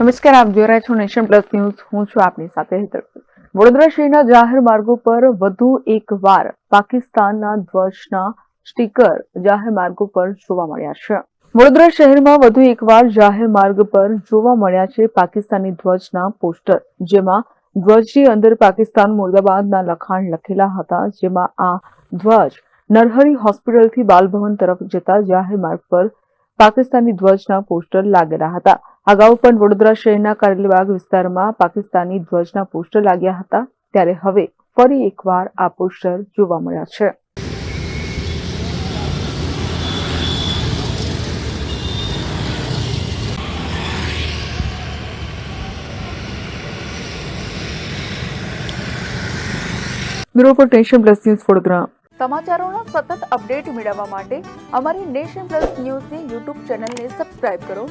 નમસ્કાર, આપ જોઈ રહ્યા છો નેશન પ્લસ ન્યૂઝ. હું છું આપની સાથે હેતલ. વડોદરા શહેરના જાહેર માર્ગો પર વધુ એક વાર પાકિસ્તાનના ધ્વજના સ્ટીકર જાહેર માર્ગો પર જોવા મળ્યા છે. વડોદરા શહેરમાં વધુ એકવાર જાહેર માર્ગ પર જોવા મળ્યા છે પાકિસ્તાની ધ્વજના પોસ્ટર, જેમાં ધ્વજની અંદર પાકિસ્તાન મુર્દાબાદના લખાણ લખેલા હતા, જેમાં આ ધ્વજ નરહરી હોસ્પિટલથી બાલભવન તરફ જતા જાહેર માર્ગ પર પાકિસ્તાની ધ્વજના પોસ્ટર લાગેલા હતા. અગાઉ પણ વડોદરા શહેરના કારેલીબાગ વિસ્તારમાં પાકિસ્તાની ધ્વજના પોસ્ટર લાગ્યા હતા. ત્યારે હવે ફરી એકવાર આ પોસ્ટર જોવા મળ્યા છે. Bureau plus news Vadodara. સમાચારોના સતત અપડેટ મેળવવા માટે અમારી નેશન પ્લસ ન્યૂઝની યુટ્યુબ ચેનલને સબસ્ક્રાઇબ કરો.